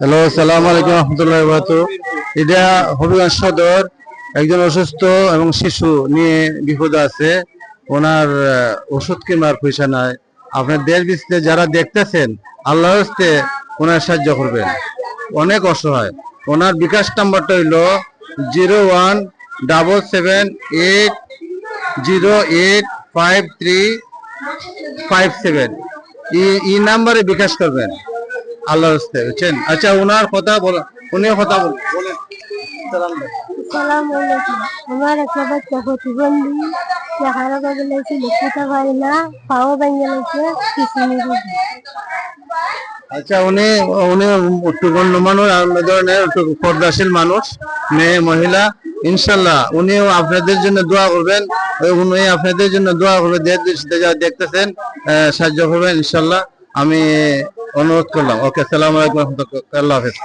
Hello, সালাম আলাইকুম, রহমতুল্লাহ এটা হবিগঞ্জ সদর, একজন অসুস্থ এবং শিশু নিয়ে বিপদ আছে। ওনার ওষুধ কেনার পয়সা নাই। আপনার দেশ বিদেশে যারা দেখতেছেন আল্লাহ হস্তে ওনার সাহায্য করবেন। অনেক অসহায়। ওনার বিকাশ নাম্বারটা হইল zero one double seven eight zero eight five three five seven. এই নাম্বারে বিকাশ করবেন। আল্লাহ হস্তে বুঝছেন আচ্ছা ওনার কথা বল উনিও কথা বল। বলেন সালাম আলাইকুম। আমার একটা বাচ্চা প্রতিবন্ধী। সে হারা করে লেগেছে লিখতে পারি না পাও ভেঙে লেগেছে কিছু আচ্ছা উনি উনি একটু মানুষ আর ধরনের একটু পর্দাশীল মানুষ মেয়ে মহিলা। ইনশাল্লাহ উনিও আপনাদের জন্য দোয়া করবেন। উনি আপনাদের জন্য দোয়া করবেন দেখতেছেন সাহায্য করবেন ইনশাল্লাহ। আমি অনুরোধ করলাম। ওকে সালাম আলাইকুম আল্লাহ হাফেজ।